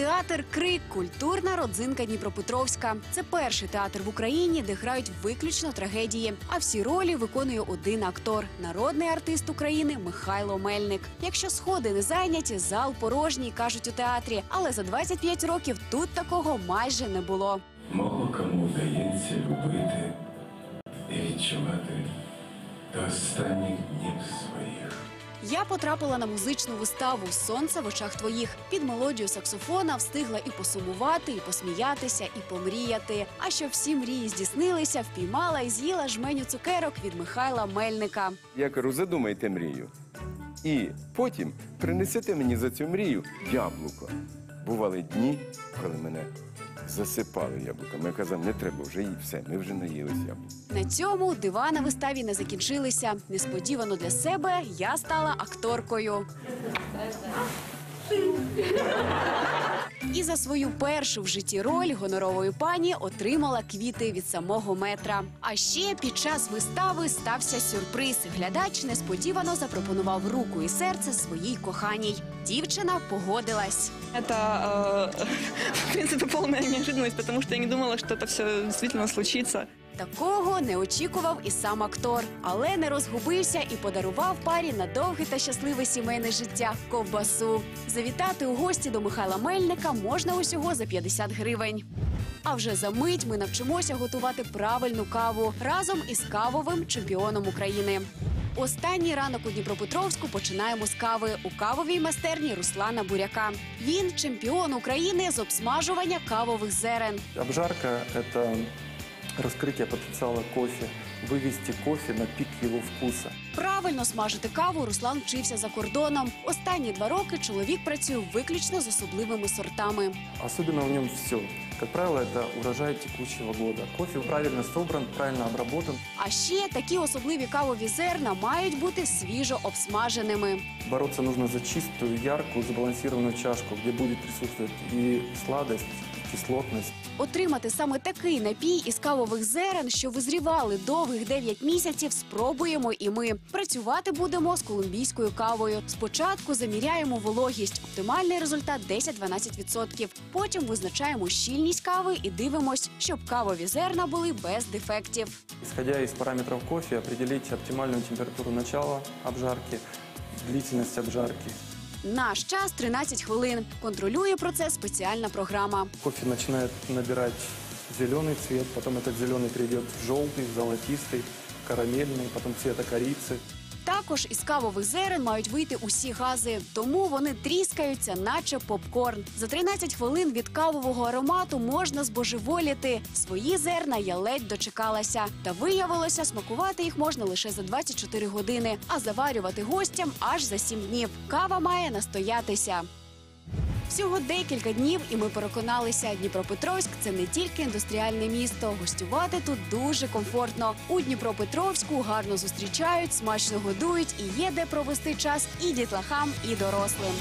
Театр Крик культурна родзинка Дніпропетровська. Це перший театр в Україні, де грають виключно трагедії. А всі ролі виконує один актор народний артист України Михайло Мельник. Якщо сходи не зайняті, зал порожній, кажуть у театрі. Але за 25 років тут такого майже не було. Мало кому вдається любити і відчувати до останніх днів. Я потрапила на музичну виставу Сонце в очах твоїх. Під мелодію саксофона встигла і посумувати, і посміятися, і помріяти. А щоб всі мрії здійснилися, впіймала і з'їла жменю цукерок від Михайла Мельника. Я кажу, задумайте мрію. І потім принесете мені за цю мрію яблуко. Бували дні, коли мене засипали яблуками. Я казав, не треба вже їй все, ми вже наїлись яблук. На цьому дива на виставі не закінчилися. Несподівано для себе я стала акторкою. І за свою першу в житті роль гонорової пані отримала квіти від самого метра. А ще під час вистави стався сюрприз. Глядач несподівано запропонував руку і серце своїй коханій. Дівчина погодилась. Это, э, в принципе, полная неожиданность, потому что я не думала, что это все действительно случится. Такого не очікував і сам актор, але не розгубився і подарував парі на довге та щасливе сімейне життя ковбасу. Завітати у гості до Михайла Мельника можна усього за 50 гривень. А вже за мить ми навчимося готувати правильну каву разом із кавовим чемпіоном України. Останній ранок у Дніпропетровську починаємо з кави у кавовій майстерні Руслана Буряка. Він чемпіон України з обсмажування кавових зерен. Обжарка – это раскрытие потенциала кофе, вывести кофе на пик его вкуса. Правильно смажити каву Руслан вчився за кордоном. Останні два роки чоловік працює виключно з особливими сортами. Особенно в нем все. Как правило, это урожай текущего года. Кофе правильно собран, правильно обработан. А ще такі особливі кавові зерна мають бути свіжо обсмаженими. Бороться нужно за чистую, яркую, сбалансированную чашку, где будет присутствовать и сладость, и кислотность. Отримати саме такий напій із кавових зерен, що визрівали довгих 9 місяців, спробуємо і ми. Працювати будемо з колумбійською кавою. Спочатку заміряємо вологість. Оптимальний результат 10-12%. Потім визначаємо щільність кави і дивимось, щоб кавові зерна були без дефектів. Исходя из параметров кофе, определить оптимальную температуру начала обжарки, длительность обжарки. Наш час 13 хвилин. Контролює процес спеціальна програма. Кофе начинает набирать зеленый цвет, потом этот зеленый перейдет в желтый, в золотистый, карамельный, потом цвета корицы. Також із кавових зерен мають вийти усі гази, тому вони тріскаються, наче попкорн. За 13 хвилин від кавового аромату можна збожеволіти. Свої зерна я ледь дочекалася. Та виявилося, смакувати їх можна лише за 24 години, а заварювати гостям аж за 7 днів. Кава має настоятися. Всього декілька днів, і ми переконалися, Дніпропетровськ це не тільки індустріальне місто. Гостювати тут дуже комфортно. У Дніпропетровську гарно зустрічають, смачно годують і є де провести час і дітлахам, і дорослим.